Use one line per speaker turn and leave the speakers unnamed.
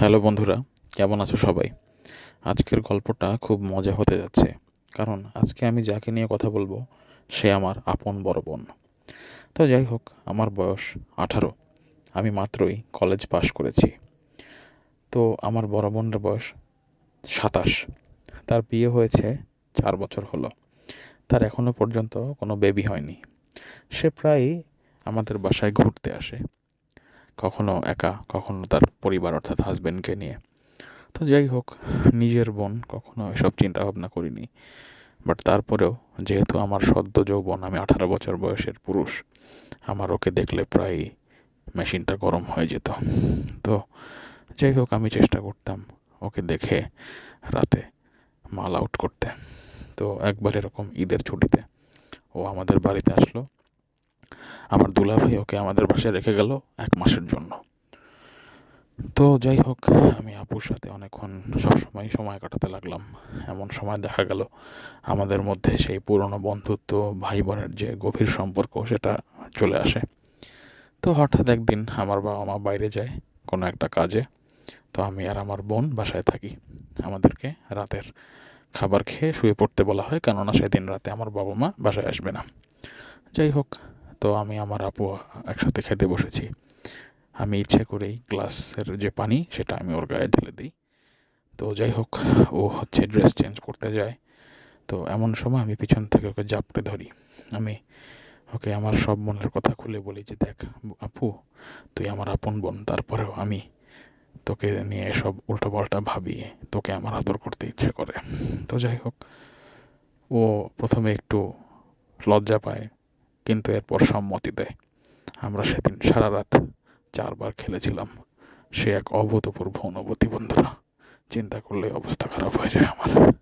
Hello বন্ধুরা, কেমন আছো সবাই? আজকের গল্পটা খুব মজা হতে যাচ্ছে, কারণ আজকে আমি যাকে নিয়ে কথা বলব, সে আমার আপন বড় বোন। তো যাই হোক, আমার বয়স আঠারো, আমি মাত্রই কলেজ পাশ করেছি। তো আমার বড় বোনের বয়স সাতাশ, তার বিয়ে হয়েছে চার বছর হলো, তার এখনও পর্যন্ত কোনো বেবি হয়নি। সে প্রায়ই আমাদের বাসায় ঘুরতে আসে কখনো একা, কখনো তার পরিবার অর্থাৎ হাজব্যান্ডকে নিয়ে। তো যাই হোক, নিজের বোন কখনো এসব চিন্তা ভাবনা করিনি। বাট তারপরেও যেহেতু আমার সদ্য যৌবন, আমি আঠারো বছর বয়সের পুরুষ, আমার ওকে দেখলে প্রায় মেশিনটা গরম হয়ে যেত। তো যাই হোক, আমি চেষ্টা করতাম ওকে দেখে রাতে মাল আউট করতে। তো একবার এরকম ঈদের ছুটিতে ও আমাদের বাড়িতে আসলো। আমার দুলাভাই ওকে আমাদের বাসায় রেখে গেল এক মাসের জন্য। তো যাই হোক, আমি আপুর সাথে অনেকক্ষণ সবসময় সময় কাটাতে লাগলাম। এমন সময় দেখা গেল, আমাদের মধ্যে সেই পুরনো বন্ধুত্ব ভাই বোনের যে গভীর সম্পর্ক, সেটা চলে আসে। তো হঠাৎ একদিন আমার বাবা মা বাইরে যায় কোনো একটা কাজে। তো আমি আর আমার বোন বাসায় থাকি। আমাদেরকে রাতের খাবার খেয়ে শুয়ে পড়তে বলা হয়, কেননা সেদিন রাতে আমার বাবা মা বাসায় আসবে না। যাই হোক তো আমি আমার আপু একসাথে খেতে বসেছি। আমি ইচ্ছে করেই গ্লাসের যে পানি, সেটা আমি ওর গায়ে ঢেলে দিই। তো যাই হোক, ও হচ্ছে ড্রেস চেঞ্জ করতে যায়। তো এমন সময় আমি পিছন থেকে ওকে জাপটে ধরি। আমি ওকে আমার সব মনের কথা খুলে বলি যে, দেখ আপু, তুই আমার আপন বোন। তারপরেও আমি তোকে নিয়ে এসব উল্টো পাল্টা ভাবি। তোকে আমার আদর করতে ইচ্ছে করে। তো যাই হোক, ও প্রথমে একটু লজ্জা পায়। কিন্তু এরপর সম্মতি দেয়। আমরা সেদিন সারা রাত চারবার খেলেছিলাম। সে এক অভূতপূর্ব অনুভূতি, বন্ধুরা। চিন্তা করলে অবস্থা খারাপ হয়ে যায় আমার।